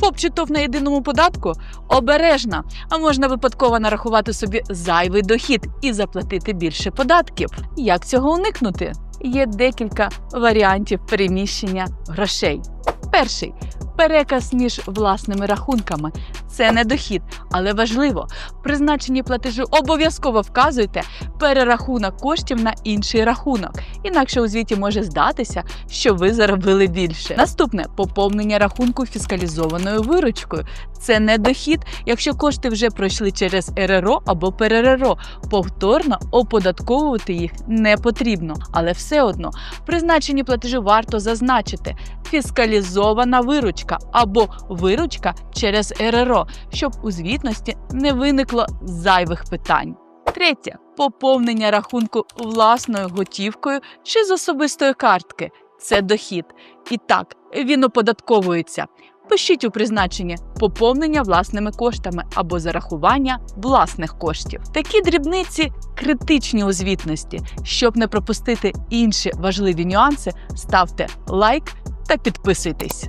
ФОП чи ТОВ на єдиному податку обережна, а можна випадково нарахувати собі зайвий дохід і заплатити більше податків. Як цього уникнути? Є декілька варіантів переміщення грошей. Перший переказ між власними рахунками. Це не дохід, але важливо. При значенні платежу обов'язково вказуйте перерахунок коштів на інший рахунок. Інакше у звіті може здатися, що ви заробили більше. Наступне поповнення рахунку фіскалізованою виручкою. Це не дохід, якщо кошти вже пройшли через РРО або ПРРО. Повторно оподатковувати їх не потрібно, але все одно при значенні платежу варто зазначити фіскалізована виручка або виручка через РРО, щоб у звітності не виникло зайвих питань. Третє поповнення рахунку власною готівкою чи з особистої картки. Це дохід. І так, він оподатковується. Пишіть у призначенні поповнення власними коштами або зарахування власних коштів. Такі дрібниці критичні у звітності. Щоб не пропустити інші важливі нюанси, ставте лайк та підписуйтесь.